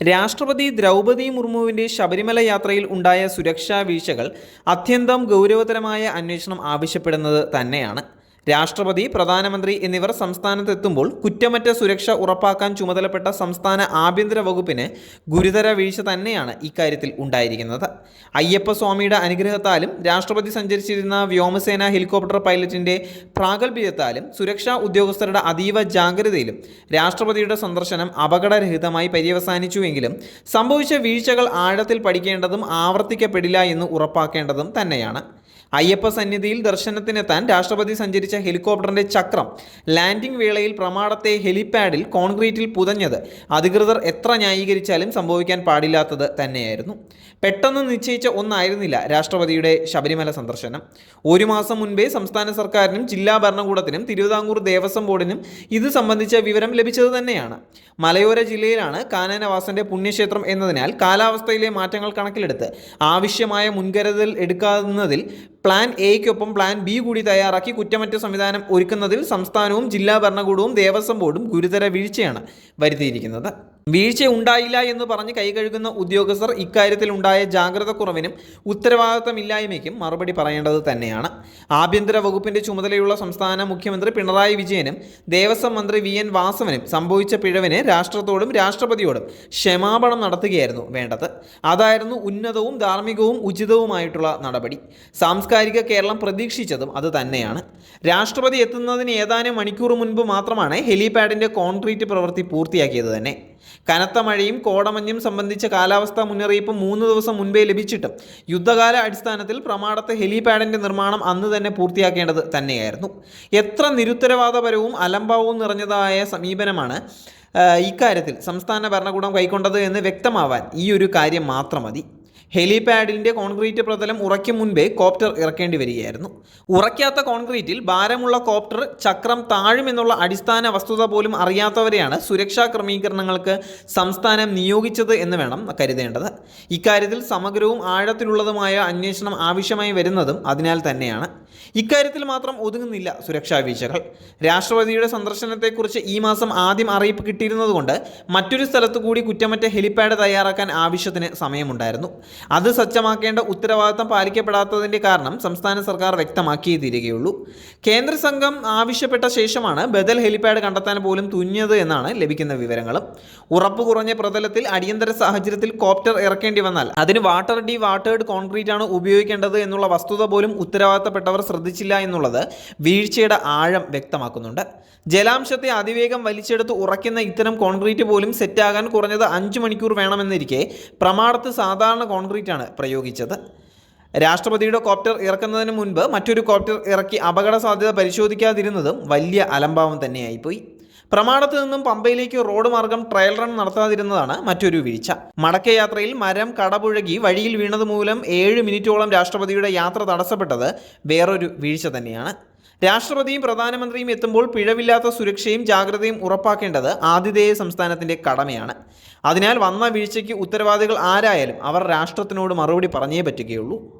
രാഷ്ട്രപതി ദ്രൗപദി മുർമുവിന്റെ ശബരിമല യാത്രയിൽ ഉണ്ടായ സുരക്ഷാ വീഴ്ചകൾ അത്യന്തം ഗൗരവതരമായ അന്വേഷണം ആവശ്യപ്പെടുന്നത് തന്നെയാണ്. രാഷ്ട്രപതി പ്രധാനമന്ത്രി എന്നിവർ സംസ്ഥാനത്തെത്തുമ്പോൾ കുറ്റമറ്റ സുരക്ഷ ഉറപ്പാക്കാൻ ചുമതലപ്പെട്ട സംസ്ഥാന ആഭ്യന്തര വകുപ്പിന് ഗുരുതര വീഴ്ച തന്നെയാണ് ഇക്കാര്യത്തിൽ ഉണ്ടായിരിക്കുന്നത്. അയ്യപ്പസ്വാമിയുടെ അനുഗ്രഹത്താലും രാഷ്ട്രപതി സഞ്ചരിച്ചിരുന്ന വ്യോമസേന ഹെലികോപ്റ്റർ പൈലറ്റിന്റെ പ്രാഗൽഭ്യത്താലും സുരക്ഷാ ഉദ്യോഗസ്ഥരുടെ അതീവ ജാഗ്രതയിലും രാഷ്ട്രപതിയുടെ സന്ദർശനം അപകടരഹിതമായി പര്യവസാനിച്ചുവെങ്കിലും സംഭവിച്ച വീഴ്ചകൾ ആഴത്തിൽ പഠിക്കേണ്ടതും ആവർത്തിക്കപ്പെടില്ല എന്ന് ഉറപ്പാക്കേണ്ടതും തന്നെയാണ്. അയ്യപ്പ സന്നിധിയിൽ ദർശനത്തിനെത്താൻ രാഷ്ട്രപതി സഞ്ചരിച്ച ഹെലികോപ്റ്ററിന്റെ ചക്രം ലാൻഡിംഗ് വേളയിൽ പ്രമാണത്തെ ഹെലിപാഡിൽ കോൺക്രീറ്റിൽ പുതഞ്ഞത്. അധികൃതർ എത്ര ന്യായീകരിച്ചാലും സംഭവിക്കാൻ പാടില്ലാത്തത് തന്നെയായിരുന്നു. പെട്ടെന്ന് നിശ്ചയിച്ച ഒന്നായിരുന്നില്ല രാഷ്ട്രപതിയുടെ ശബരിമല സന്ദർശനം. ഒരു മാസം മുൻപേ സംസ്ഥാന സർക്കാരിനും ജില്ലാ ഭരണകൂടത്തിനും തിരുവിതാംകൂർ ദേവസ്വം ബോർഡിനും ഇത് സംബന്ധിച്ച വിവരം ലഭിച്ചത് തന്നെയാണ്. മലയോര ജില്ലയിലാണ് കാനനവാസന്റെ പുണ്യക്ഷേത്രം എന്നതിനാൽ കാലാവസ്ഥയിലെ മാറ്റങ്ങൾ കണക്കിലെടുത്ത് ആവശ്യമായ മുൻകരുതൽ എടുക്കാവുന്നതിൽ പ്ലാൻ എയ്ക്കൊപ്പം പ്ലാൻ ബി കൂടി തയ്യാറാക്കി കുറ്റമറ്റ സംവിധാനം ഒരുക്കുന്നതിൽ സംസ്ഥാനവും ജില്ലാ ഭരണകൂടവും ദേവസ്വം ബോർഡും ഗുരുതര വീഴ്ചയാണ് വരുത്തിയിരിക്കുന്നത്. വീഴ്ച ഉണ്ടായില്ല എന്ന് പറഞ്ഞ് കൈകഴുകുന്ന ഉദ്യോഗസ്ഥർ ഇക്കാര്യത്തിൽ ഉണ്ടായ ജാഗ്രത കുറവിനും ഉത്തരവാദിത്തമില്ലായ്മയ്ക്കും മറുപടി പറയേണ്ടത് തന്നെയാണ്. ആഭ്യന്തര വകുപ്പിന്റെ ചുമതലയുള്ള സംസ്ഥാന മുഖ്യമന്ത്രി പിണറായി വിജയനും ദേവസ്വം മന്ത്രി വി എൻ വാസവനും സംഭവിച്ച പിഴവിന് രാഷ്ട്രത്തോടും രാഷ്ട്രപതിയോടും ക്ഷമാപണം നടത്തുകയായിരുന്നു വേണ്ടത്. അതായിരുന്നു ഉന്നതവും ധാർമ്മികവും ഉചിതവുമായിട്ടുള്ള നടപടി. സാംസ്കാരിക കേരളം പ്രതീക്ഷിച്ചതും അത് തന്നെയാണ്. രാഷ്ട്രപതി എത്തുന്നതിന് ഏതാനും മണിക്കൂർ മുൻപ് മാത്രമാണ് ഹെലിപാഡിന്റെ കോൺക്രീറ്റ് പ്രവൃത്തി പൂർത്തിയാക്കിയത് തന്നെ. കനത്ത മഴയും കോടമഞ്ഞും സംബന്ധിച്ച കാലാവസ്ഥാ മുന്നറിയിപ്പ് മൂന്ന് ദിവസം മുൻപേ ലഭിച്ചിട്ടും യുദ്ധകാല അടിസ്ഥാനത്തിൽ പ്രമാണത്തെ ഹെലിപാഡിന്റെ നിർമ്മാണം അന്ന് തന്നെ പൂർത്തിയാക്കേണ്ടത് തന്നെയായിരുന്നു. എത്ര നിരുത്തരവാദപരവും അലംഭാവവും നിറഞ്ഞതായ സമീപനമാണ് ഇക്കാര്യത്തിൽ സംസ്ഥാന ഭരണകൂടം കൈക്കൊണ്ടത് എന്ന് വ്യക്തമാവാൻ ഈ ഒരു കാര്യം മാത്രം മതി. ഹെലിപാഡിന്റെ കോൺക്രീറ്റ് പ്രതലം ഉറയ്ക്കും മുൻപേ കോപ്റ്റർ ഇറക്കേണ്ടി വരികയായിരുന്നു. ഉറയ്ക്കാത്ത കോൺക്രീറ്റിൽ ഭാരമുള്ള കോപ്റ്റർ ചക്രം താഴുമെന്നുള്ള അടിസ്ഥാന വസ്തുത പോലും അറിയാത്തവരെയാണ് സുരക്ഷാ ക്രമീകരണങ്ങൾക്ക് സംസ്ഥാനം നിയോഗിച്ചത് എന്ന് വേണം കരുതേണ്ടത്. ഇക്കാര്യത്തിൽ സമഗ്രവും ആഴത്തിലുള്ളതുമായ അന്വേഷണം ആവശ്യമായി വരുന്നതും അതിനാൽ തന്നെയാണ്. ഇക്കാര്യത്തിൽ മാത്രം ഒതുങ്ങുന്നില്ല സുരക്ഷാ വീഴ്ചകൾ. രാഷ്ട്രപതിയുടെ സന്ദർശനത്തെക്കുറിച്ച് ഈ മാസം ആദ്യം അറിയിപ്പ് കിട്ടിയിരുന്നതുകൊണ്ട് മറ്റൊരു സ്ഥലത്ത് കൂടി കുറ്റമറ്റ ഹെലിപാഡ് തയ്യാറാക്കാൻ ആവശ്യത്തിന് സമയമുണ്ടായിരുന്നു. അത് സജ്ജമാക്കേണ്ട ഉത്തരവാദിത്തം പാലിക്കപ്പെടാത്തതിന്റെ കാരണം സംസ്ഥാന സർക്കാർ വ്യക്തമാക്കിയേ തീരുകയുള്ളൂ കേന്ദ്ര സംഘം ആവശ്യപ്പെട്ട ശേഷമാണ് ബദൽ ഹെലിപാഡ് കണ്ടെത്താൻ പോലും തുനിഞ്ഞത് എന്നാണ് ലഭിക്കുന്ന വിവരങ്ങളും. ഉറപ്പ് കുറഞ്ഞ പ്രതലത്തിൽ അടിയന്തര സാഹചര്യത്തിൽ കോപ്റ്റർ ഇറക്കേണ്ടി വന്നാൽ അതിന് വാട്ടർ ഡി വാട്ടേഡ് കോൺക്രീറ്റ് ആണ് ഉപയോഗിക്കേണ്ടത് എന്നുള്ള വസ്തുത പോലും ഉത്തരവാദിത്തപ്പെട്ടവർ ശ്രദ്ധിച്ചില്ല എന്നുള്ളത് വീഴ്ചയുടെ ആഴം വ്യക്തമാക്കുന്നുണ്ട്. ജലാംശത്തെ അതിവേഗം വലിച്ചെടുത്ത് ഉറയ്ക്കുന്ന ഇത്തരം കോൺക്രീറ്റ് പോലും സെറ്റാകാൻ കുറഞ്ഞത് അഞ്ച് മണിക്കൂർ വേണമെന്നിരിക്കെ പ്രമാണത്ത് സാധാരണ കോൺക്രീറ്റ് ആണ് പ്രയോഗിച്ചത്. രാഷ്ട്രപതിയുടെ കോപ്റ്റർ ഇറക്കുന്നതിന് മുൻപ് മറ്റൊരു കോപ്റ്റർ ഇറക്കി അപകട സാധ്യത പരിശോധിക്കാതിരുന്നതും വലിയ അലംഭാവം തന്നെയായിപ്പോയി. പ്രമാണത്ത് നിന്നും പമ്പയിലേക്ക് റോഡ് മാർഗം ട്രയൽ റൺ നടത്താതിരുന്നതാണ് മറ്റൊരു വീഴ്ച. മടക്കയാത്രയിൽ മരം കടപുഴകി വഴിയിൽ വീണതുമൂലം ഏഴ് മിനിറ്റോളം രാഷ്ട്രപതിയുടെ യാത്ര തടസ്സപ്പെട്ടത് വേറൊരു വീഴ്ച തന്നെയാണ്. രാഷ്ട്രപതിയും പ്രധാനമന്ത്രിയും എത്തുമ്പോൾ പിഴവില്ലാത്ത സുരക്ഷയും ജാഗ്രതയും ഉറപ്പാക്കേണ്ടത് ആതിഥേയ സംസ്ഥാനത്തിന്റെ കടമയാണ്. അതിനാൽ വന്ന വീഴ്ചയ്ക്ക് ഉത്തരവാദികൾ ആരായാലും അവർ രാഷ്ട്രത്തിനോട് മറുപടി പറഞ്ഞേ പറ്റുകയുള്ളൂ.